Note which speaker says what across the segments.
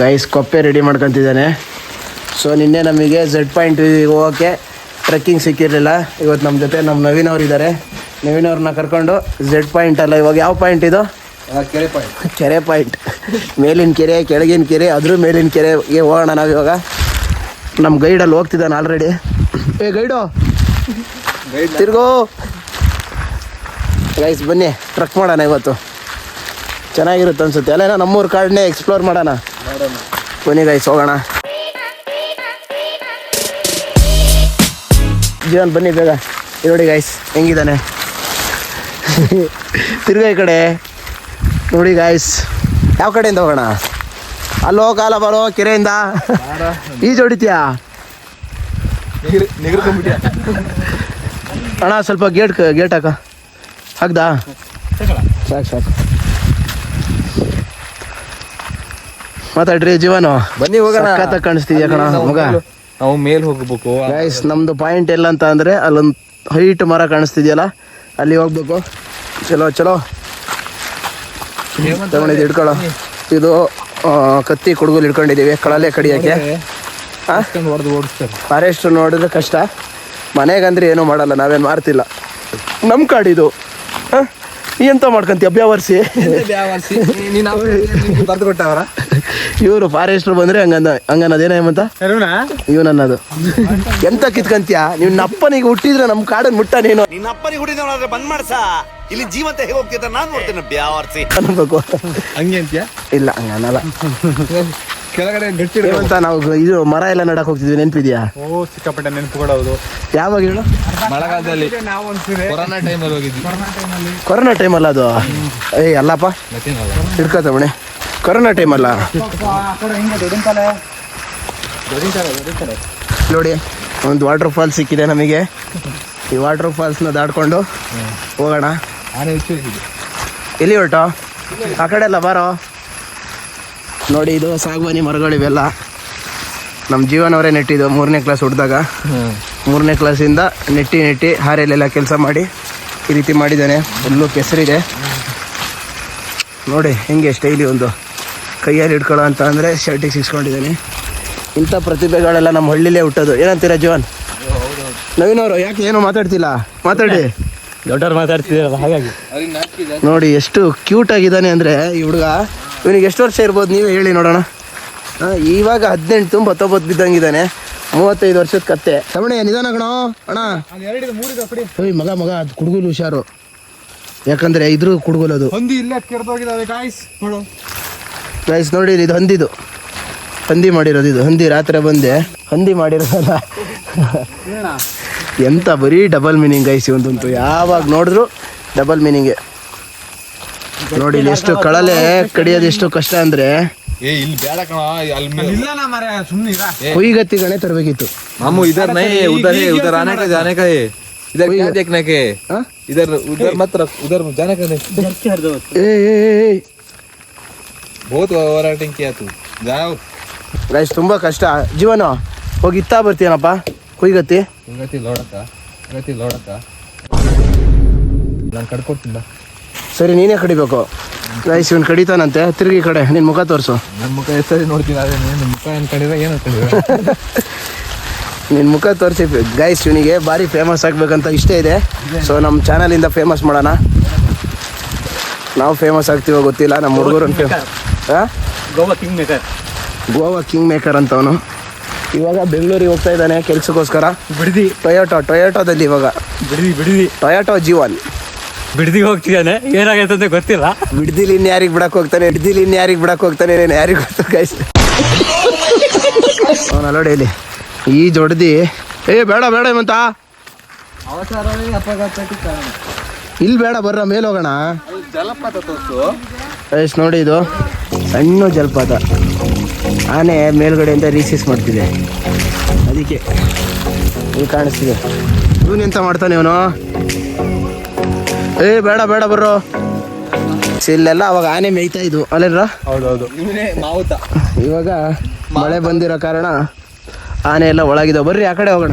Speaker 1: Guys ಕೊಪ್ಪೆ ready ಮಾಡ್ಕೊತಿದ್ದಾನೆ. So ನಿನ್ನೆ ನಮಗೆ ಝಡ್ ಪಾಯಿಂಟ್ ಹೋಗೋಕ್ಕೆ ಟ್ರೆಕ್ಕಿಂಗ್ ಸಿಕ್ಕಿರಲಿಲ್ಲ. ಇವತ್ತು ನಮ್ಮ ಜೊತೆ ನಮ್ಮ ನವೀನ್ ಅವ್ರು ಇದ್ದಾರೆ ನವೀನ್ ಅವ್ರನ್ನ ಕರ್ಕೊಂಡು ಝಡ್ ಪಾಯಿಂಟ್ ಅಲ್ಲ ಇವಾಗ ಯಾವ ಪಾಯಿಂಟ್ ಇದು?
Speaker 2: ಕೆರೆ ಪಾಯಿಂಟ್
Speaker 1: ಕೆರೆ ಪಾಯಿಂಟ್ ಮೇಲಿನ ಕೆರೆ ಕೆಳಗಿನ ಕೆರೆ ಅದ್ರ ಮೇಲಿನ ಕೆರೆಗೆ ಹೋಗೋಣ ನಾವು ಇವಾಗ. ನಮ್ಮ ಗೈಡಲ್ಲಿ ಹೋಗ್ತಿದ್ದಾನೆ ಆಲ್ರೆಡಿ ಏ ಗೈಡು ತಿರ್ಗೋ. ಗೈಸ್ ಬನ್ನಿ ಟ್ರಕ್ ಮಾಡೋಣ ಇವತ್ತು. ಚೆನ್ನಾಗಿರುತ್ತೆ ಅನ್ಸುತ್ತೆ. ಅಲ್ಲೇನ ನಮ್ಮೂರು ಕಾಡನ್ನೇ ಎಕ್ಸ್ಪ್ಲೋರ್ ಮಾಡೋಣ. ಗೈಸ್ ಹೋಗೋಣ. ಜೀವನ್, ಬನ್ನಿ ಬೇಗ. ನೋಡಿ ಗೈಸ್ ಹೆಂಗಿದ್ದಾನೆ. ತಿರ್ಗ ಈ ಕಡೆ. ನೋಡಿ ಗಾಯ್ಸ್ ಯಾವ ಕಡೆಯಿಂದ ಹೋಗೋಣ? ಅಲ್ಲೋ, ಕಾಲ ಬರೋ, ಕೆರೆಯಿಂದ. ಈಜು ಹೊಡಿತೀಯಾ ಅಣ್ಣ, ಸ್ವಲ್ಪ ಗೇಟ್ ಗೇಟ್ ಹಾಕ. ಹಾಕ್ದಾ? ಸಾಕು ಸಾಕು. ಮಾತಾಡ್ರಿ ಜೀವನು.
Speaker 2: ಬನ್ನಿ ಹೋಗೋಣ.
Speaker 1: ಕಾಣಿಸ್ತಿದ್ಯಾ ಕಣ ಮಗ
Speaker 2: ನಾವು ಮೇಲ್ ಹೋಗ್ಬೇಕು.
Speaker 1: ಗೈಸ್ ನಮ್ದು ಪಾಯಿಂಟ್ ಎಲ್ಲ ಅಂತ ಅಂದ್ರೆ ಅಲ್ಲೊಂದು ಹೈಟ್ ಮರ ಕಾಣಿಸ್ತಿದ್ಯಲ್ಲ ಅಲ್ಲಿ ಹೋಗ್ಬೇಕು. ಚಲೋ ಚಲೋ. ತಗೊಂಡಿದ್ದು ಹಿಡ್ಕೊಳ್ಳೋ. ಇದು ಕತ್ತಿ ಕುಡುಗೋಲು ಹಿಡ್ಕೊಂಡಿದ್ದೀವಿ ಕಳಲೆ ಕಡಿಯೋಕ್ಕೆ. ಫಾರೆಸ್ಟ್ ನೋಡಿದ್ರೆ ಕಷ್ಟ. ಮನೆಗಂದ್ರೆ ಏನೂ ಮಾಡಲ್ಲ ನಾವೇನು ಮಾಡ್ತಿಲ್ಲ ನಮ್ಮ ಕಾಡಿದು ಎಂತ ಮಾಡ್ಕೊಂತೀಯ ಅಭ್ಯಾವರ್ಸಿ
Speaker 2: ಬರ್ದು ಕೊಟ್ಟವರ?
Speaker 1: ಇವರು ಫಾರೆಸ್ಟ್ ಬಂದ್ರೆ ಹಂಗಂದ ಹಂಗನ್ನೋದೇನ ಹೇಮಂತ? ಇವನ್ ಅನ್ನೋದು. ಎಂತ ಕಿತ್ಕಂತೀಯ? ನೀವ್ ನಪ್ಪನಿಗೆ ಹುಟ್ಟಿದ್ರೆ ನಮ್ಮ ಕಾಡನ್ ಮುಟ್ಟ ನೀನು.
Speaker 3: ನಿನ್ನ ಅಪ್ಪನಿಗೆ ಹುಟ್ಟಿದ್ರೆ ಬಂದ್ ಮಾಡ್ಸ. ಇಲ್ಲಿ ಜೀವಂತ ಹೇಗೆ ಹೋಗ್ತಿದ್ದ ನಾನ್ ನೋಡ್ತೇನೆ ಬ್ಯಾವರ್ಸಿ
Speaker 1: ಅನ್ಬೇಕು.
Speaker 2: ಹಂಗೆ ಅಂತೀಯ?
Speaker 1: ಇಲ್ಲ ಹಂಗ ಅನ್ನಲ್ಲ.
Speaker 2: ಕೆಳಗಡೆ ಗಟ್ಟಿ
Speaker 1: ನಾವು ಇದು ಮರ ಎಲ್ಲ ನಡಕ್ ಹೋಗ್ತಿದ್ವಿ ನೆನ್ಪಿದ್ಯಾ?
Speaker 2: ಓ ಸಿಕ್ಕಾಪಟ್ಟೆ ನೆನಪುಗಳವುದು
Speaker 1: ಯಾವಾಗ ಹೇಳು?
Speaker 2: ಮಳೆಗಾಲದಲ್ಲಿ ಕೊರೋನಾ ಟೈಮಲ್ಲಿ ಹೋಗಿದ್ವಿ.
Speaker 1: ಕೊರೋನಾ ಟೈಮ್ ಅಲ್ಲ ಅದು? ಏ ಅಲ್ಲಪ್ಪ. ಹಿಡ್ಕೋತ ಮಣಿ ಕೊರೋನಾ ಟೈಮಲ್ಲ ನೋಡಿ, ಒಂದು ವಾಟರ್ ಫಾಲ್ಸ್ ಸಿಕ್ಕಿದೆ ನಮಗೆ. ಈ ವಾಟರ್ ಫಾಲ್ಸ್ನ ದಾಡ್ಕೊಂಡು ಹೋಗೋಣ. ಎಲ್ಲಿ ಹೊರಟ? ಆ ಕಡೆ ಎಲ್ಲ ಬಾರೋ. ನೋಡಿ, ಇದು ಸಾಗುವಾನಿ ಮರಗಳಿವೆಲ್ಲ ನಮ್ಮ ಜೀವನವರೇ ನೆಟ್ಟಿದ್ದು ಮೂರನೇ ಕ್ಲಾಸ್ ಹುಡ್ದಾಗ ಮೂರನೇ ಕ್ಲಾಸಿಂದ ನೆಟ್ಟಿ ನೆಟ್ಟಿ ಹಾರೆಯಲ್ಲೆಲ್ಲ ಕೆಲಸ ಮಾಡಿ ಈ ರೀತಿ ಮಾಡಿದ್ದಾನೆ. ಫುಲ್ಲು ಕೆಸರಿದೆ. ನೋಡಿ, ಹೆಂಗೆ ಸ್ಟೈಲಿ ಒಂದು. ಕೈಯಲ್ಲಿ ಹಿಡ್ಕೊಳ್ಳೋ ಅಂತ ಅಂದರೆ ಶರ್ಟಿಗೆ ಸಿಕ್ಸ್ಕೊಂಡಿದ್ದೀನಿ. ಇಂಥ ಪ್ರತಿಭೆಗಳೆಲ್ಲ ನಮ್ಮ ಹಳ್ಳಿಲೇ ಹುಟ್ಟೋದು. ಏನಂತೀರಾ ಜೀವನ್ ನವೀನ್ ಅವರು ಯಾಕೆ ಏನು ಮಾತಾಡ್ತಿಲ್ಲ? ಮಾತಾಡಿ.
Speaker 4: ದೊಡ್ಡವ್ರು ಮಾತಾಡ್ತಿದ್ದೀರಲ್ಲ ಹಾಗಾಗಿ.
Speaker 1: ನೋಡಿ ಎಷ್ಟು ಕ್ಯೂಟ್ ಆಗಿದ್ದಾನೆ ಅಂದರೆ ಈ ಹುಡುಗ. ಇವನಿಗೆ ಎಷ್ಟು ವರ್ಷ ಇರ್ಬೋದು ನೀವೇ ಹೇಳಿ ನೋಡೋಣ. ಇವಾಗ ಹದಿನೆಂಟು ತುಂಬ ಹತ್ತೊಂಬತ್ತು ಬಿದ್ದಂಗಿದ್ದಾನೆ. ಮೂವತ್ತೈದು ವರ್ಷದ ಕತ್ತೆ. ತಮಣೆ ನಿಧಾನ ಕಣೋ. ಅಣ್ಣ. ಮಗ ಮಗ ಅದು ಕುಡುಗುಲು ಹುಷಾರು. ಯಾಕಂದ್ರೆ ಇದ್ರ ಕುಡುಗುಲು ಗೈಸ್ ನೋಡಿ ಇದು ಹಂದಿದು ಹಂದಿ ಮಾಡಿರೋದು ಇದು ಹಂದಿ ರಾತ್ರಿ ಬಂದೆ ಹಂದಿ ಮಾಡಿರೋದಲ್ಲ ಎಂತ ಬರೀ ಡಬಲ್ ಮೀನಿಂಗ್ ಗೈಸ್ ಇವಂತಂತೂ ಯಾವಾಗ ನೋಡಿದ್ರು ಡಬಲ್ ಮೀನಿಂಗೆ ನೋಡಿ ಇಲ್ಲಿ ಎಷ್ಟು ಕಳಲೆ ಕಡಿಯೋದು ಎಷ್ಟು ಕಷ್ಟ ಅಂದ್ರೆ
Speaker 2: ಏ ಇಲ್ಲಿ ಬೇಡ ಕಣ ಅಲ್ಲಿ ಇಲ್ಲ ನಾ ಮರ ಸುಮ್ಮನೆ
Speaker 1: ಕೊಯ್ಗತ್ತಿಗಣೆ ತರಬೇಕಿತ್ತು
Speaker 2: मामू इधर नहीं है उधर है उधर आने का जाने का है इधर क्या देखने के
Speaker 1: हाँ?
Speaker 2: इधर उधर मत रख उधर जाने का नहीं
Speaker 1: ಏ
Speaker 2: बहुत ओवर एक्टिंग किया तू जाओ
Speaker 1: ಗೈಸ್ ತುಂಬ ಕಷ್ಟ ಜೀವನ ಹೋಗಿ ಇತ್ತಾ ಬರ್ತೀನಪ್ಪ ಕೊಯ್ಗತ್ತಿ
Speaker 2: ಗತಿ ಲೋಡಕ ಗತಿ ಲೋಡಕ ನಾನು ಕಡ್ಕೊಡ್ತೀನಿ ಬಾ
Speaker 1: ಸರಿ ನೀನೇ ಕಡಿಬೇಕು ಗೈಸ್ ಇವನ್ ಕಡಿತಾನಂತೆ ತಿರುಗಿ ಈ ಕಡೆ ನಿನ್ ಮುಖ ತೋರಿಸು
Speaker 2: ನನ್ನ ಮುಖ ಹೆಸರಿ ನೋಡ್ತೀನಿ ಅದೇ ನಿಮ್ಮ ಮುಖ ಏನು ಕಡಿದ್ರೆ ಏನು ಕಡಿದ್ರೆ
Speaker 1: ನಿನ್ನ ಮುಖ ತೋರಿಸಿ ಗೈಸ್ ಇವನಿಗೆ ಭಾರಿ ಫೇಮಸ್ ಆಗ್ಬೇಕಂತ ಇಷ್ಟ ಇದೆ ಸೊ ನಮ್ಮ ಚಾನಲಿಂದ ಫೇಮಸ್ ಮಾಡೋಣ ನಾವು ಫೇಮಸ್ ಆಗ್ತೀವೋ ಗೊತ್ತಿಲ್ಲ ನಮ್ಮ ಹುಡುಗರು
Speaker 4: Goa king maker
Speaker 1: Goa king maker ಅಂತವನು. ಇವಾಗ ಬೆಂಗಳೂರಿಗೆ ಹೋಗ್ತಾ ಇದ್ದಾನೆ ಕೆಲ್ಸಕ್ಕೋಸ್ಕರ.
Speaker 4: ಬಿಡದಿ.
Speaker 1: ಟೊಯೋಟೋ ಟೊಯೋಟೋದಲ್ಲಿ ಇವಾಗ.
Speaker 4: ಬಿಡದಿ ಬಿಡದಿ.
Speaker 1: ಟೊಯೋಟೋ ಜೀವನ್
Speaker 4: ಬಿಡದಿಗೆ ಹೋಗ್ತಿದ್ದಾನೆ. ಏನಾಗೈತೆ ಅಂತ ಗೊತ್ತಿಲ್ಲ.
Speaker 1: ಬಿಡದಿಲಿ ಇನ್ ಯಾರಿಗೆ ಬಿಡಕ್ ಹೋಗ್ತಾನೆ ಹಿಡ್ದಿಲಿ ಇನ್ ಯಾರಿಗೆ ಬಿಡಕ್ ಹೋಗ್ತಾನೆ ಯಾರಿಗೆ ಗೊತ್ತು ಗೈಸ್ ಅವನ ನೋಡಿ ಇಲ್ಲಿ ಈ ಜೊಡ್ದಿ. ಏ ಬೇಡ ಬೇಡ
Speaker 2: ಇವಂತ
Speaker 1: ಇಲ್ಲಿ ಬೇಡ ಬರ್ರ ಮೇಲೆ ಹೋಗೋಣ.
Speaker 2: ಜಲಪಾತ ತೋರಿಸು.
Speaker 1: ನೋಡಿ ಇದು. ಸಣ್ಣ ಜಲಪಾತ. ಆನೆ ಮೇಲ್ಗಡೆಯಿಂದ ರೀಸಿಸ್ ಮಾಡ್ತಿದೆ. ಅದಕ್ಕೆ ಇಲ್ಲಿ ಕಾಣಿಸ್ತಿದೆ. ಇವನು ಎಂತ ಮಾಡ್ತಾನೆ ಇವನು? ಏ ಬೇಡ ಬೇಡ ಬರ್ರೋ. ಇಲ್ಲೆಲ್ಲ ಅವಾಗ ಆನೆ ಮೇಯ್ತಾ ಇದ್ವು. ಅಲ್ಲೇನ್ರ?
Speaker 2: ಹೌದೌದು. ಇವನೇ ಮಾವುತ.
Speaker 1: ಇವಾಗ ಮಳೆ ಬಂದಿರೋ ಕಾರಣ ಆನೆ ಎಲ್ಲ ಒಳಗಿದಾವೆ. ಬರ್ರಿ ಆ ಕಡೆ ಹೋಗೋಣ.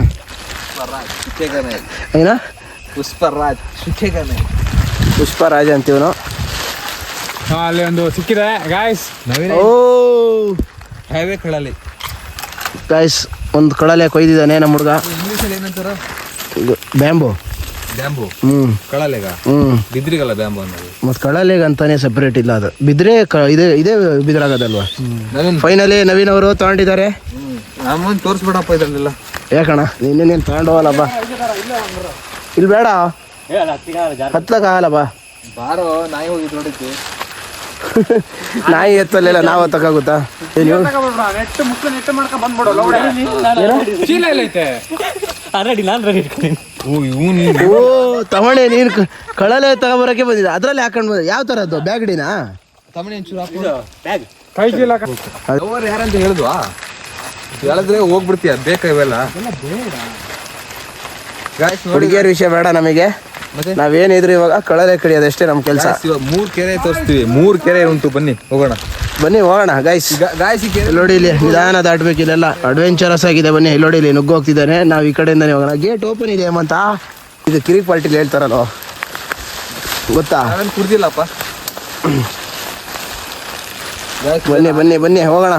Speaker 1: ಏನ?
Speaker 2: ಪುಷ್ಪರಾಜ್ ಪುಷ್ಪರಾಜ್
Speaker 1: ಪುಷ್ಪರಾಜ ಅಂತೀವನು.
Speaker 5: ಅಲ್ಲಿ ಒಂದು ಸಿಕ್ಕಿದೆ ಗಾಯ್ಸ್
Speaker 1: ಓ!
Speaker 2: ಹೈವೇ ಕಳಲಿ.
Speaker 1: ಗಾಯ್ಸ್ ಒಂದು ಕಳಲೆ ಕೊಯ್ದಿದ್ದಾನೆ ನಮ್ಮ ಹುಡುಗ.
Speaker 2: ಇಂಗ್ಲೀಷಲ್ಲಿ ಏನಂತಾರ?
Speaker 1: ಇದು ಬ್ಯಾಂಬು.
Speaker 2: ಬ್ಯಾಂಬು?
Speaker 1: ಹ್ಞೂ
Speaker 2: ಕಳಲೆಗ?
Speaker 1: ಹ್ಞೂ
Speaker 2: ಬಿದ್ರಿಗಲ್ಲ ಬ್ಯಾಂಬು ಅನ್ನೋದು.
Speaker 1: ಮತ್ತು ಕಳಲೆಗ ಅಂತಾನೆ ಸಪ್ರೇಟ್ ಇಲ್ಲ ಅದು. ಬಿದ್ರೆ ಕ ಇದೇ ಇದೇ ಬಿದ್ರಾಗೋದಲ್ವಾ?
Speaker 2: ನವೀನ್
Speaker 1: ಫೈನಲಿ ನವೀನ್ ಅವರು ತೊಗೊಂಡಿದ್ದಾರೆ.
Speaker 2: ನಮ್ಮನ್ನು ತೋರಿಸ್ಬೇಡಪ್ಪ ಇದ್ರಲ್ಲೆಲ್ಲ
Speaker 1: ಯಾಕಣ ನೀನೇನು ತಗೊಂಡೋಗಲ್ಲಪ್ಪ ಇಲ್ಲಿ ಬೇಡ. ಹತ್ಲಕ್ಕಾಗಲ್ಲ ಬಾ
Speaker 2: ಬಾರೋ ನಾಯಿ ಹೋಗಿ ನೋಡಿದ್ದೆ
Speaker 1: ನಾಯಿ ಎತ್ತಲಿಲ್ಲ ನಾವು ಹತ್ತಕ್ಕಾಗುತ್ತಾ ಏನು?
Speaker 2: ಓ
Speaker 1: ನೀನು ಕ- ಕಳಲೆ ತಗೊಬರಕ್ಕೆ ಬಂದಿದೆ ಅದ್ರಲ್ಲಿ ಹಾಕೊಂಡ್ ಬಂದ ಯಾವ ತರ ಅದು
Speaker 2: ಬ್ಯಾಗ್. ಡಿನಾ ಹಾಕು.
Speaker 4: ಬ್ಯಾಗ್
Speaker 2: ಅವ್ರು ಯಾರಂತ ಹೇಳಿದ್ವಾ? ಹೇಳಿದ್ರೆ ಹೋಗ್ಬಿಡ್ತೀಯ. ಬೇಕಾ ಇವೆಲ್ಲ? ಗಾಯ್ಸ್
Speaker 1: ಹುಡುಗಿಯರ ವಿಷಯ ಬೇಡ ನಮಗೆ. ನಾವೇನಿದ್ರು ಇವಾಗ ಕಳಲೆ ಕಡಿಯೋದು ಅಷ್ಟೇ ನಮ್ಮ ಕೆಲಸ.
Speaker 2: ಇವಾಗ ಮೂರ್ ಕೆರೆ ತೋರಿಸ್ತೀವಿ. ಮೂರ್ ಕೆರೆ ಉಂಟು ಬನ್ನಿ ಹೋಗೋಣ.
Speaker 1: ಬನ್ನಿ ಹೋಗೋಣ
Speaker 2: ಗಾಯಸ್ ಗಾಯ್ಸ್
Speaker 1: ನೋಡಿ ಇಲ್ಲಿ ನಿಧಾನ ದಾಟ್ಬೇಕು ಇಲ್ಲೆಲ್ಲ. ಅಡ್ವೆಂಚರಸ್ ಆಗಿದೆ ಬನ್ನಿ. ನೋಡಿ ಇಲ್ಲಿ ನುಗ್ಗು ಹೋಗ್ತಿದ್ದಾನೆ. ನಾವು ಈ ಕಡೆಯಿಂದನೇ ಹೋಗೋಣ. ಗೇಟ್ ಓಪನ್ ಇದೆ ಹೇಮಂತ. ಇದು ಕಿರಿಕ್ ಪಾರ್ಟಿಲಿ ಹೇಳ್ತಾರಲ್ಲ ಗೊತ್ತಾ?
Speaker 2: ಕುಡ್ದಿಲ್ಲಪ್ಪ.
Speaker 1: ಬನ್ನಿ ಬನ್ನಿ ಬನ್ನಿ ಹೋಗೋಣ.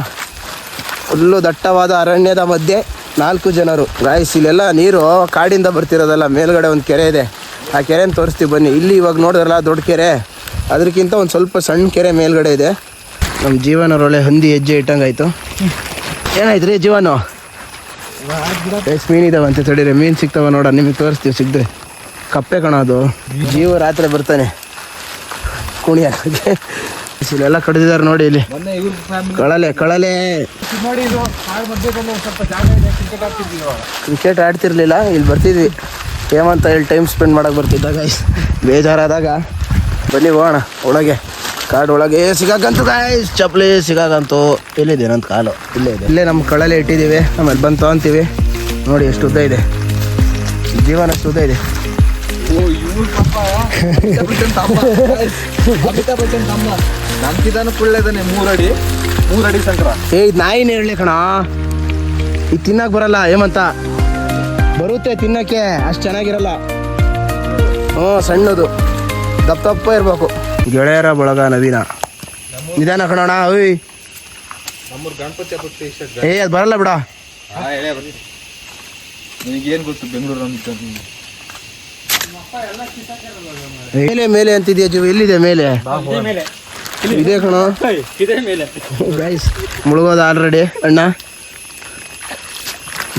Speaker 1: ಫುಲ್ಲು ದಟ್ಟವಾದ ಅರಣ್ಯದ ಮಧ್ಯೆ ನಾಲ್ಕು ಜನರು. ಗಾಯ್ಸ್ ಇಲ್ಲೆಲ್ಲ ನೀರು ಕಾಡಿಂದ ಬರ್ತಿರೋದಲ್ಲ. ಮೇಲ್ಗಡೆ ಒಂದು ಕೆರೆ ಇದೆ. ಆ ಕೆರೆನ ತೋರಿಸ್ತೀವಿ ಬನ್ನಿ. ಇಲ್ಲಿ ಇವಾಗ ನೋಡಿದ್ರಲ್ಲ ದೊಡ್ಡ ಕೆರೆ. ಅದಕ್ಕಿಂತ ಒಂದು ಸ್ವಲ್ಪ ಸಣ್ಣ ಕೆರೆ ಮೇಲ್ಗಡೆ ಇದೆ. ನಮ್ಮ ಜೀವನರೊಳೆ ಹಂದಿ ಹೆಜ್ಜೆ ಇಟ್ಟಂಗಾಯ್ತು. ಏನಾಯ್ತು ರೀ ಜೀವನ? ಎಷ್ಟು ಮೀನಿದಾವಂತೆ ತಡೀರಿ. ಮೀನು ಸಿಗ್ತಾವ ನೋಡ ನಿಮಗೆ ತೋರಿಸ್ತೀವಿ ಸಿಗ್ದೆ ಕಪ್ಪೆ ಕಣ ಅದು. ಜೀವ ರಾತ್ರಿ ಬರ್ತಾನೆ. ಕುಣಿಯ ಇಲ್ಲೆಲ್ಲ ಕಡಿದಿದ್ದಾರೆ ನೋಡಿ ಇಲ್ಲಿ. ಕಳಲೆ ಕಳಲೆ.
Speaker 2: ಕ್ರಿಕೆಟ್
Speaker 1: ಆಡ್ತಿರ್ಲಿಲ್ಲ ಇಲ್ಲಿ ಬರ್ತಿದ್ವಿ. ಹೇಮಂತ ಹೇಳಿ ಟೈಮ್ ಸ್ಪೆಂಡ್ ಮಾಡಕ್ಕೆ ಬರ್ತಿದ್ದಾಗ ಬೇಜಾರಾದಾಗ. ಬನ್ನಿ ಹೋಗೋಣ. ಒಳಗೆ. ಕಾಡು ಒಳಗೆ ಸಿಗಾಕಂತು ಗಾಯ್ಸ್ ಚಪ್ಪಲಿ ಸಿಗಾಕಂತು. ಎಲ್ಲಿದೆ ನಂದು ಕಾಲು? ಇಲ್ಲೇ ಇದೆ. ಇಲ್ಲೇ ನಮ್ಮ ಕಳಲೆ ಇಟ್ಟಿದ್ದೀವಿ ಆಮೇಲೆ ಬಂದು ತೊಗೊಂತೀವಿ ನೋಡಿ ಎಷ್ಟು ಉದ್ದ ಇದೆ. ಜೀವನ ಎಷ್ಟು ಉದ್ದ ಇದೆ.
Speaker 2: ಮೂರಡಿ. ಮೂರಡಿ ಸಂಕ್ರ
Speaker 1: ಏ ಇದು ನಾಯಿನ ಹೇಳಿ ಕಣ. ಇದು ತಿನ್ನಕ್ಕೆ ಬರಲ್ಲ ಹೇಮಂತ. ಬರುತ್ತೆ ತಿನ್ನಕ್ಕೆ ಅಷ್ಟು ಚೆನ್ನಾಗಿರಲ್ಲ. ಹ್ಞೂ ಸಣ್ಣದು. ದಪ್ಪ ದಪ್ಪ ಇರಬೇಕು. ಗೆಳೆಯರ ಬಳಗ ನವೀನ. ನಿಧಾನ ಕಣೋಣ
Speaker 2: ಇಷ್ಟ
Speaker 1: ಏ ಅದು ಬರಲ್ಲ ಬಿಡ.
Speaker 2: ನಿನಗೇನು ಗೊತ್ತು ಬೆಂಗಳೂರು
Speaker 1: ಮೇಲೆ ಮೇಲೆ ಅಂತಿದ್ಯಾ ಜೀವ? ಎಲ್ಲಿದೆ ಮೇಲೆ? ಇದೆ ಕಣೋ. ಮುಳುಗೋದ ಆಲ್ರೆಡಿ ಅಣ್ಣ.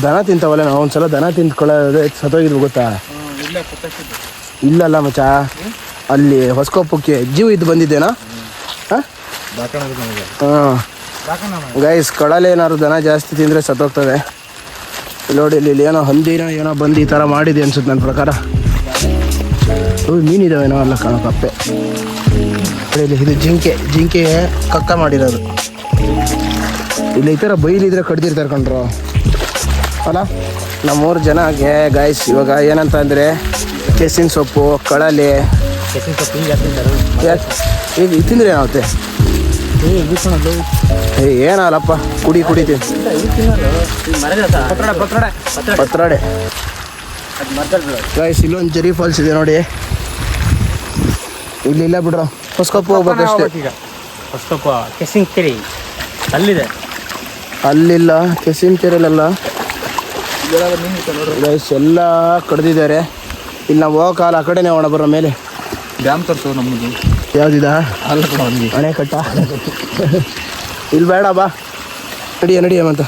Speaker 1: ದನ ತಿಂತಾವಲ್ಲ ನಾವು ಒಂದ್ಸಲ ದನ ತಿಂದ್ಕೊಳ್ಳೋದು ಸತ್ತೋಗಿದ್ವು ಗೊತ್ತಾ? ಇಲ್ಲಲ್ಲ ಮಚ್ಚ. ಅಲ್ಲಿ ಹೊಸಕೊಪ್ಪಕ್ಕೆ ಜೀವ ಇದ್ದು ಬಂದಿದ್ದೇನಾ? ಹಾಂ? ಗೈಸ್ ಕಡಲೆ ಏನಾದ್ರು ದನ ಜಾಸ್ತಿ ತಿಂದರೆ ಸತ್ತೋಗ್ತದೆ ನೋಡಿ, ಇಲ್ಲಿ ಏನೋ ಹಂದಿನ ಏನೋ ಬಂದು ಈ ಥರ ಮಾಡಿದೆ ಅನ್ಸುತ್ತೆ ನನ್ನ ಪ್ರಕಾರ. ಮೀನಿದಾವೇನೋ ಅಲ್ಲ ಕಣ ಕಪ್ಪೆ. ಇಲ್ಲಿ ಇದು ಜಿಂಕೆ ಜಿಂಕೆ ಕಕ್ಕ ಮಾಡಿರೋದು. ಇಲ್ಲಿ ಈ ಥರ ಬೈಲಿದ್ರೆ ಕಡ್ದಿರ್ತಾರೆ ಕಣ್ರು. ಅಲ್ಲ? ನಮ್ಮೂರು ಜನಗೆ ಗಾಯ್ಸ್ ಇವಾಗ ಏನಂತ ಅಂದರೆ ಕೆಸಿನ ಸೊಪ್ಪು ಕಳಲೆ ಈಗ ತಿಂದ್ರೆ ಏನಾಗುತ್ತೆ? ಏನಲ್ಲಪ್ಪ ಕುಡಿ ಕುಡಿತೀನಿ
Speaker 4: ಪತ್ರೊಡೆ
Speaker 1: ಗಾಯ್ಸ್ ಇಲ್ಲೊಂದು ಜರಿ ಫಾಲ್ಸ್ ಇದೆ ನೋಡಿ. ಇಲ್ಲಿ ಇಲ್ಲ ಬಿಡ್ರು ಹೊಸ್ಕೊಪ್ಪ ಹೋಗ್ಬೇಕಷ್ಟೇ
Speaker 4: ಹೊಸ್ಕೊಪ್ಪ ಕೆಸಿನ ಕೆರೆ ಅಲ್ಲಿದೆ.
Speaker 1: ಅಲ್ಲಿಲ್ಲ ಕೆಸಿನ ಕೆರೆಯಲ್ಲ
Speaker 2: ಇದೆಲ್ಲ ಮೀನು ಇತ್ತು ನೋಡ್ರಿ
Speaker 1: ಗೈಸ್ ಎಲ್ಲ ಕಡ್ದಿದ್ದಾರೆ. ಇಲ್ಲಿ ನಾವು ಹೋಗೋ ಕಾಲ ಆ ಕಡೆನೇ ಹೋಗೋಣ ಬರೋ ಮೇಲೆ.
Speaker 2: ಡ್ಯಾಮ್ ತರ್ಸೋ ನಮ್ಮದು
Speaker 1: ಯಾವ್ದಿದ?
Speaker 2: ಹಣೆ ಕಟ್ಟ.
Speaker 1: ಅಣೆಕಟ್ಟ ಇಲ್ಲಿ ಬೇಡ ಬಾ. ನಡಿಯ ನಡಿಯ ಅಂತ.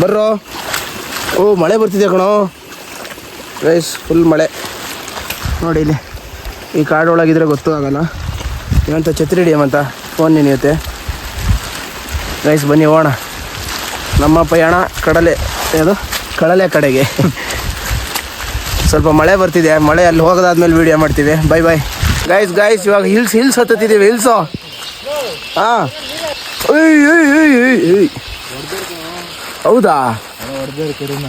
Speaker 1: ಬರ್ರೋ. ಓ ಮಳೆ ಬರ್ತಿದೆ ಕಣೋ. ರೈಸ್ ಫುಲ್ ಮಳೆ. ನೋಡಿ ಇಲ್ಲಿ. ಈ ಕಾಡೊಳಗಿದ್ರೆ ಗೊತ್ತೂ ಆಗಲ್ಲ. ಇವಂತ ಛತ್ರಿ ಹಿಡಿಯಮಂತ ಫೋನ್ ನೆನೆಯುತ್ತೆ. ರೈಸ್ ಬನ್ನಿ ಹೋಗೋಣ. ನಮ್ಮ ಪಯಣ ಕಡಲೆ. ಯಾವುದು? ಕಡಲೆ ಕಡೆಗೆ. ಸ್ವಲ್ಪ ಮಳೆ ಬರ್ತಿದೆ. ಮಳೆ ಅಲ್ಲಿ ಹೋಗೋದಾದ್ಮೇಲೆ ವೀಡಿಯೋ ಮಾಡ್ತೀವಿ. ಬೈ ಬೈ ಗೈಸ್ ಗೈಸ್ ಇವಾಗ ಹಿಲ್ಸ್ ಹಿಲ್ಸ್ ಹತ್ತಿದ್ದೀವಿ ಹಿಲ್ಸು ಹಾಂ. ಹೌದಾ?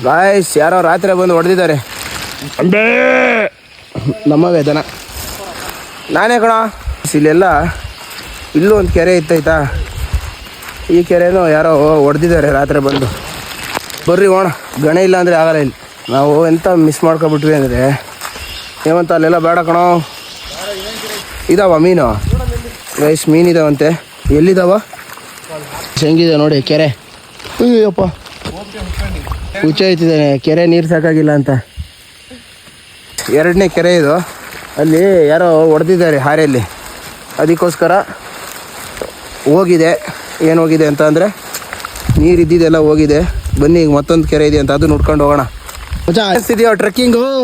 Speaker 1: ಗಾಯ್ಸ್ ಯಾರೋ ರಾತ್ರಿ ಬಂದು ಹೊಡೆದಿದ್ದಾರೆ. ನಮ್ಮ ವೇದನ. ದನ ನಾನೇ ಕಣ. ಇಲ್ಲೆಲ್ಲ ಇಲ್ಲೂ ಒಂದು ಕೆರೆ ಇತ್ತೈತಾ? ಈ ಕೆರೆನೂ ಯಾರೋ ಹೊಡೆದಿದ್ದಾರೆ ರಾತ್ರಿ ಬಂದು. ಬರ್ರಿ ಓಣ ಗಣೆ ಇಲ್ಲ ಅಂದರೆ ಆಗಲ್ಲ ಇಲ್ಲಿ. ನಾವು ಎಂತ ಮಿಸ್ ಮಾಡ್ಕೊಬಿಟ್ವಿ ಅಂದರೆ ಏವಂತ ಅಲ್ಲೆಲ್ಲ ಬೇಡ ಕಣೋ. ಇದಾವ ಮೀನು? ರೈಸ್ ಮೀನಿದಾವಂತೆ ಎಲ್ಲಿದಾವ? ಹೆಂಗಿದೆ ನೋಡಿ, ಕೆರೆ. ಅಯ್ಯಪ್ಪ ಹುಚ್ಚ ಐತಿದ್ದಾನೆ ಕೆರೆ ನೀರು ಸಾಕಾಗಿಲ್ಲ ಅಂತ. ಎರಡನೇ ಕೆರೆ ಇದು. ಅಲ್ಲಿ ಯಾರೋ ಹೊಡೆದಿದ್ದಾರೆ ಹಾರೆಯಲ್ಲಿ. ಅದಕ್ಕೋಸ್ಕರ ಹೋಗಿದೆ. ಏನು ಹೋಗಿದೆ ಅಂತ ಅಂದರೆ ನೀರು ಇದ್ದಿದ್ದೆಲ್ಲ ಹೋಗಿದೆ. ಬನ್ನಿ ಈಗ ಮತ್ತೊಂದು ಕೆರೆ ಇದೆ ಅಂತ ಅದು ನೋಡ್ಕೊಂಡು ಹೋಗೋಣ. ಅನಿಸ್ತಿದ್ಯೋ ಟ್ರೆಕ್ಕಿಂಗು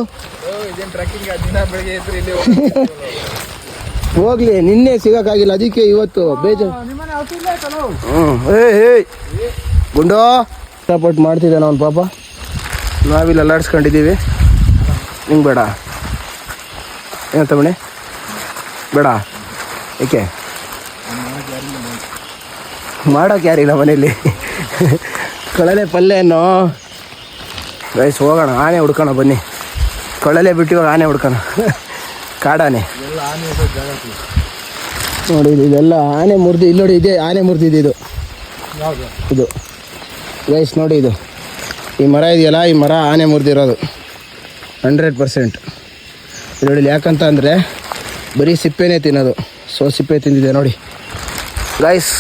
Speaker 1: ಹೋಗ್ಲಿ ನಿನ್ನೆ ಸಿಗೋಕ್ಕಾಗಿಲ್ಲ ಅದಕ್ಕೆ ಇವತ್ತು ಬೇಜ ಹ್ಞೂ ಏ ಹೇ ಗುಂಡು. ಸಪೋರ್ಟ್ ಮಾಡ್ತಿದ್ದಾನೆ ಅವ್ನು ಪಾಪ. ನಾವಿಲ್ಲ ಅಲ್ಲಾಡ್ಸ್ಕೊಂಡಿದ್ದೀವಿ. ಹಿಂಗೆ ಬೇಡ. ಏನು ತಗೊಳ್ಳಿ? ಬೇಡ. ಏಕೆ? ಮಾಡೋಕೆ ಯಾರಿಲ್ಲ ಮನೇಲಿ ಕಳಲೆ ಪಲ್ಯನೋ ರೈಸ್ ಹೋಗೋಣ. ಆನೆ ಹುಡ್ಕೋಣ, ಬನ್ನಿ. ಕಳಲೆ ಬಿಟ್ಟು ಇವಾಗ ಆನೆ ಹುಡ್ಕೋಣ. ಕಾಡಾನೆ. ನೋಡಿ, ಇದು ಇದೆಲ್ಲ ಆನೆ ಮುರಿದು, ಇಲ್ಲಿ ನೋಡಿ, ಇದೆ ಆನೆ ಮುರಿದಿದೆ ಇದು. ಇದು. ಗೈಸ್ ನೋಡಿ ಇದು. ಈ ಮರ ಇದೆಯಲ್ಲ, ಈ ಮರ ಆನೆ ಮುರಿದಿರೋದು. ಹಂಡ್ರೆಡ್ ಪರ್ಸೆಂಟ್ ನೋಡಿ, ಯಾಕಂತ ಅಂದರೆ ಬರೀ ಸಿಪ್ಪೆನೇ ತಿನ್ನೋದು. ಸೊ ಸಿಪ್ಪೆ ತಿಂದಿದೆ ನೋಡಿ. ಗೈಸ್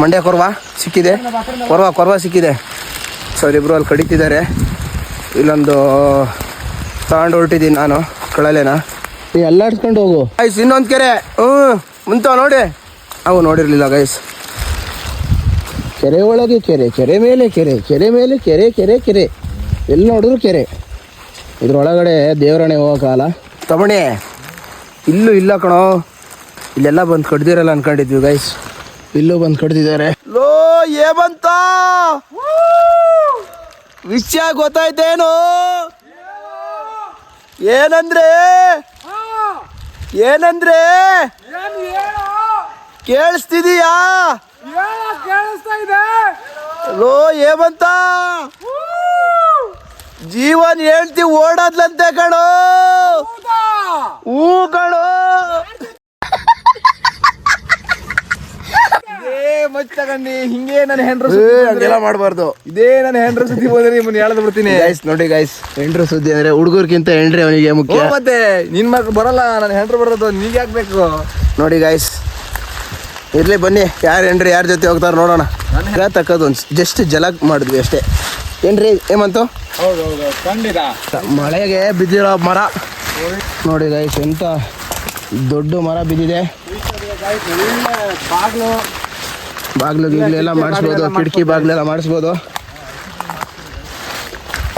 Speaker 1: ಮಂಡ್ಯ ಕೊರ್ವಾ ಸಿಕ್ಕಿದೆ? ಕೊರ್ವಾ ಕೊರ್ವಾ ಸಿಕ್ಕಿದೆ. ಸೊ ಅವರಿಬ್ಬರು ಅಲ್ಲಿ ಕಡಿತಿದ್ದಾರೆ. ಇಲ್ಲೊಂದು ತಗೊಂಡು ಹೊರಟಿದ್ದೀನಿ ನಾನು ಕಳಲೇನ. ನೀ ಎಲ್ಲಾಡ್ಸ್ಕೊಂಡು ಹೋಗು. ಐಸ್ ಇನ್ನೊಂದು ಕೆರೆ. ಹ್ಞೂ ಮುಂತಾವ ನೋಡಿ. ಅವು ನೋಡಿರಲಿಲ್ಲ ಗೈಸ್ ಕೆರೆ ಒಳಗೆ ಕೆರೆ ಕೆರೆ ಮೇಲೆ ಕೆರೆ ಕೆರೆ ಮೇಲೆ ಕೆರೆ ಕೆರೆ ಕೆರೆ. ಎಲ್ಲಿ ನೋಡಿದ್ರು ಕೆರೆ. ಇದ್ರೊಳಗಡೆ ದೇವರಣೆ ಹೋಗೋ ಕಾಲ. ತಮಣೆ ಇಲ್ಲೂ ಇಲ್ಲ ಕಣೋ. ಇಲ್ಲೆಲ್ಲ ಬಂದು ಕಡ್ದಿರಲ್ಲ ಅನ್ಕೊಂಡಿದ್ವಿ ಗೈಸ್ ಇಲ್ಲೂ ಬಂದು ಕಡ್ದಿದ್ದಾರೆ. ಲೋ ಏ ಬಂತ? ವಿಷಯ ಗೊತ್ತಾಯ್ತೇನು? ಏನಂದ್ರೆ? ಏನಂದ್ರೆ? ಕೇಳಿಸ್ತಿದೀಯಾ? ಲೋ ಏಮಂತ ಜೀವನ್ ಹೇಳ್ತಿ ಓಡದ್ಲಂತೆ ಕಣೋ. ಹೂ ಕಣೋ
Speaker 2: ಇದೇ ಮಚ್ ತಗೊಂಡು ಹಿಂಗೆ ನನ್ನ ಹೆಂಡ್ರ
Speaker 1: ಸುದ್ದಿ ಹಂಗೆಲ್ಲ ಮಾಡಬಾರ್ದು.
Speaker 2: ಇದೇ ನನ್ನ ಹೆಂಡ್ರ ಸುದ್ದಿ ಬಂದ್ರೆ ನಿಮ್ಮನ್ನ ಹೇಳದ್ ಬಿಡ್ತೀನಿ.
Speaker 1: ಗೈಸ್ ನೋಡಿ ಗೈಸ್ ಹೆಂಡ್ರು ಸುದ್ದಿ ಅಂದ್ರೆ ಹುಡುಗರ್ಗಿಂತ ಹೆಂಡ್ರಿ ಅವನಿಗೆ ಮುಖ್ಯ.
Speaker 2: ಮತ್ತೆ ನಿನ್ ಮಕ್ ಬರಲ್ಲ ನನ್ನ ಹೆಂಡ್ರು ಬರೋದು ನೀಗ್ ಹಾಕ್ಬೇಕು
Speaker 1: ನೋಡಿ ಗೈಸ್ ಇರ್ಲಿ ಬನ್ನಿ. ಯಾರು ಹೆಂಡ್ರಿ ಯಾರ ಜೊತೆ ಹೋಗ್ತಾರೆ ನೋಡೋಣ. ಈಗ ತಕ್ಕದು ಒಂದು ಜಸ್ಟ್ ಜಲಕ್ ಮಾಡಿದ್ವಿ ಅಷ್ಟೇ. ಏನ್ರಿ ಏಮಂತು ಮಳೆಗೆ ಬಿದ್ದಿರೋ ಮರ. ನೋಡಿ ಗೈಸ್ ಎಂತ ದೊಡ್ಡ ಮರ ಬಿದ್ದಿದೆ.
Speaker 2: ಬಾಗ್ಲು
Speaker 1: ಬಾಗ್ಲು ಎಲ್ಲ ಮಾಡಿಸ್ಬೋದು ಕಿಟಕಿ ಬಾಗ್ಲೆಲ್ಲ ಮಾಡಿಸ್ಬೋದು.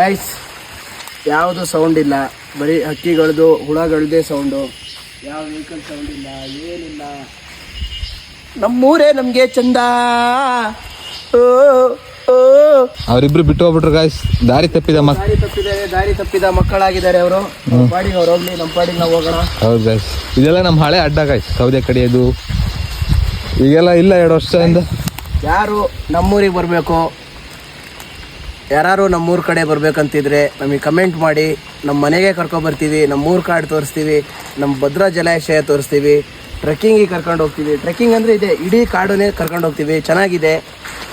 Speaker 1: ಗೈಸ್ ಯಾವುದು ಸೌಂಡ್ ಇಲ್ಲ. ಬರೀ ಹಕ್ಕಿಗಳದು ಹುಳಗಳದೇ ಸೌಂಡು ಯಾವ ವೆಹಿಕಲ್ ಸೌಂಡ್ ಇಲ್ಲ ಏನಿಲ್ಲ. ನಮ್ಮೂರೇ ನಮಗೆ ಚಂದ. ಓ ಓ.
Speaker 2: ಅವರಿಬ್ರು ಬಿಟ್ಟು ಹೋಗ್ಬಿಟ್ರು ಗಾಯ್ಸ್ ದಾರಿ ತಪ್ಪಿದ ಮಕ್
Speaker 1: ದಾರಿ ತಪ್ಪಿದ್ದಾರೆ ದಾರಿ ತಪ್ಪಿದ ಮಕ್ಕಳಾಗಿದ್ದಾರೆ ಅವರು. ನಮ್ಮ ಪಾಡಿಗೆ ಅವ್ರು ಹೋಗ್ಲಿ ನಮ್ಮ ಪಾಡಿಗೆ ನಾವು ಹೋಗೋಣ.
Speaker 2: ಹೌದು ಗಾಯ್ಸ್ ಇದೆಲ್ಲ ನಮ್ಮ ಹಳೆ ಅಡ್ಡ ಗಾಯ್ಸ್ ಸೌದೆ ಕಡಿಯೋದು ಈಗೆಲ್ಲ ಇಲ್ಲ ಎರಡು ವರ್ಷದಿಂದ
Speaker 1: ಯಾರು ನಮ್ಮೂರಿಗೆ ಬರಬೇಕು ಯಾರು ನಮ್ಮೂರ ಕಡೆ ಬರಬೇಕಂತಿದ್ರೆ ನಮಗೆ ಕಮೆಂಟ್ ಮಾಡಿ. ನಮ್ಮ ಮನೆಗೆ ಕರ್ಕೊಬರ್ತೀವಿ ನಮ್ಮೂರ ಕಾರ್ಡ್ ತೋರಿಸ್ತೀವಿ ನಮ್ಮ ಭದ್ರಾ ಜಲಾಶಯ ತೋರಿಸ್ತೀವಿ ಟ್ರೆಕ್ಕಿಂಗಿಗೆ ಕರ್ಕೊಂಡು ಹೋಗ್ತೀವಿ. ಟ್ರೆಕ್ಕಿಂಗ್ ಅಂದರೆ ಇದೆ ಇಡೀ ಕಾಡನ್ನೇ ಕರ್ಕೊಂಡು ಹೋಗ್ತೀವಿ ಚೆನ್ನಾಗಿದೆ.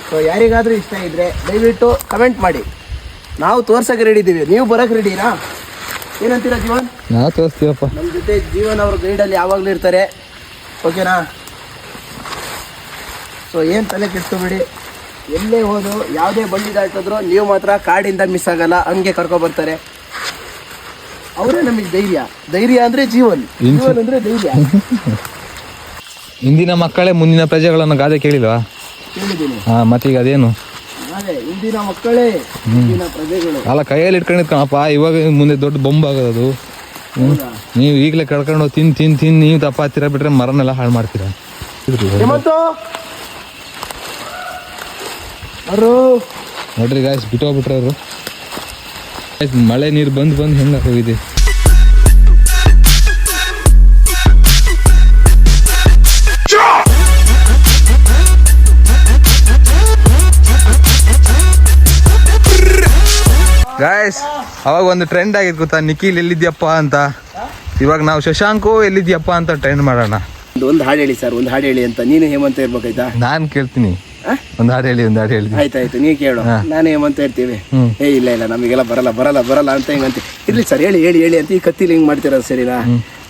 Speaker 1: ಸೊ ಯಾರಿಗಾದರೂ ಇಷ್ಟ ಇದ್ದರೆ ದಯವಿಟ್ಟು ಕಮೆಂಟ್ ಮಾಡಿ. ನಾವು ತೋರ್ಸೋಕೆ ರೆಡಿ ಇದ್ದೀವಿ ನೀವು ಬರೋಕ್ಕೆ ರೆಡಿನಾ ಏನಂತೀರಾ ಜೀವನ್?
Speaker 2: ನಾವು ತೋರಿಸ್ತೀವಪ್ಪ.
Speaker 1: ನಮ್ಮ ಜೊತೆ ಜೀವನ್ ಅವ್ರ ಗೈಡಲ್ಲಿ ಯಾವಾಗಲೂ ಇರ್ತಾರೆ. ಓಕೆನಾ ಸೊ ಏನು ತಲೆ ಕೆಡ್ಸ್ಕೊಬೇಡಿ. ಎಲ್ಲೇ ಹೋದ್ರು ಯಾವುದೇ ಬಂಡಿ ದಾಟಿದ್ರು ನೀವು ಮಾತ್ರ ಕಾಡಿಂದ ಮಿಸ್ ಆಗಲ್ಲ ಹಂಗೆ ಕರ್ಕೊಬರ್ತಾರೆ ಅವರೇ ನಮಗೆ ಧೈರ್ಯ. ಧೈರ್ಯ ಅಂದರೆ ಜೀವನ್. ಜೀವನ್ ಅಂದರೆ ಧೈರ್ಯ.
Speaker 2: ಇಂದಿನ ಮಕ್ಕಳೇ ಮುಂದಿನ ಪ್ರಜೆಗಳನ್ನು ಗಾದೆ ಕೇಳಿಲ್ವಾ?
Speaker 1: ಹೇಳಿದ್ದೀನಿ
Speaker 2: ಹಾ ಮತ್ತೀಗ ಅದೇನು?
Speaker 1: ಅದೇ ಇಂದಿನ ಮಕ್ಕಳೇ ಇಂದಿನ ಪ್ರಜೆಗಳು.
Speaker 2: ಅಲ್ಲ ಕೈಯಲ್ಲಿ ಇಟ್ಕೊಂಡಿರ್ಕಣಪ್ಪ ಇವಾಗ ಮುಂದೆ ದೊಡ್ಡ ಬೊಂಬ್ ಆಗೋದು. ನೀವು ಈಗಲೇ ಕಳ್ಕೊಂಡು ತಿನ್ ತಿನ್ ತಿನ್ ನೀವು ತಪ್ಪ ಹತ್ತಿರ ಬಿಟ್ರೆ ಮರನೆಲ್ಲ ಹಾಳು ಮಾಡ್ತೀರಾ ಇದ್ರಿ ಹೊರಗೆ.
Speaker 1: ಹೇಮಂತು ಅವರು
Speaker 2: ನೋಡ್ರಿ ಗಾಯ್ಸ್ ಬಿಟ್ಟು ಹೋಗ್ಬಿಟ್ರೆ ಅವರು. ಮಳೆ ನೀರು ಬಂದು ಬಂದು ಹೆಂಗ ಹೋಗಿದೆ ಗಾಯ್ಸ್ ಅವಾಗ ಒಂದು ಟ್ರೆಂಡ್ ಆಗಿತ್ತು ಗೊತ್ತಾ? ನಿಖಿಲ್ ಎಲ್ಲಿದ್ಯಪ್ಪ ಅಂತ. ಇವಾಗ ನಾವು ಶಶಾಂಕು ಎಲ್ಲಿದ್ಯಪ್ಪ ಅಂತ ಟ್ರೆಂಡ್ ಮಾಡೋಣ.
Speaker 1: ಒಂದು ಹಾಡು ಹೇಳಿ ಸರ್ ಒಂದು ಹಾಡು ಹೇಳಿ ಅಂತ. ನೀನು ಹೇಮಂತ ಇರ್ಬೇಕಾಯ್ತಾ?
Speaker 2: ನಾನು ಕೇಳ್ತೀನಿ? ಒಂದು ಹಾಡು ಹೇಳಿ ಒಂದು ಹಾಡು ಹೇಳಿ
Speaker 1: ಆಯ್ತಾಯ್ತು ನೀವು ಕೇಳು ನಾನೇ ಅಂತ ಇರ್ತೀವಿ ಏ ಇಲ್ಲ ಇಲ್ಲ ನಮಗೆಲ್ಲ ಬರಲ್ಲ ಬರಲ್ಲ ಬರಲ್ಲ ಅಂತ ಹಿಂಗಂತ ಇರ್ಲಿ ಸರ್ ಹೇಳಿ ಹೇಳಿ ಹೇಳಿ ಅಂತ ಈ ಕತ್ತಿಲಿ ಹಿಂಗೆ ಮಾಡ್ತಿರೋದು ಸರಿನಾ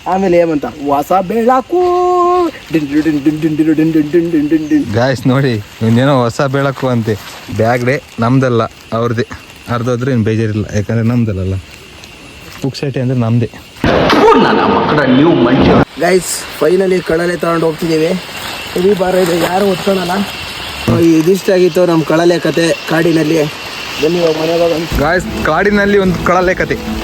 Speaker 1: ಆಮೇಲೆ ಏಮಂತ ಹೊಸ ಬೆಳಕು
Speaker 2: ಗಾಯ್ಸ್ ನೋಡಿ ಇನ್ನೇನೋ ಹೊಸ ಬೆಳಕು ಅಂತೆ ಬ್ಯಾಗ್ಡೆ ನಮ್ದಲ್ಲ ಅವ್ರದ್ದೇ ಅರ್ಧೋದ್ರೆ ಏನು ಬೇಜಾರಿಲ್ಲ ಯಾಕಂದ್ರೆ ನಮ್ದಲ್ಲ ಪುಕ್ಸೇಟೆ ಅಂದ್ರೆ ನಮ್ದೇ
Speaker 1: ಗೈಸ್ ಫೈನಲಿ ಕಡಲೆ ತಗೊಂಡು ಹೋಗ್ತಿದ್ದೀವಿ ಈ ಬಾರ ಇದೆ ಯಾರು ಒತ್ಕೊಳಲ್ಲ ಇದಿಷ್ಟಾಗಿತ್ತು ನಮ್ಮ ಕಳಲೆ ಕತೆ ಕಾಡಿನಲ್ಲಿ.
Speaker 2: ಗಾಯ್ಸ್ ಕಾಡಿನಲ್ಲಿ ಒಂದು ಕಳಲೆ ಕತೆ.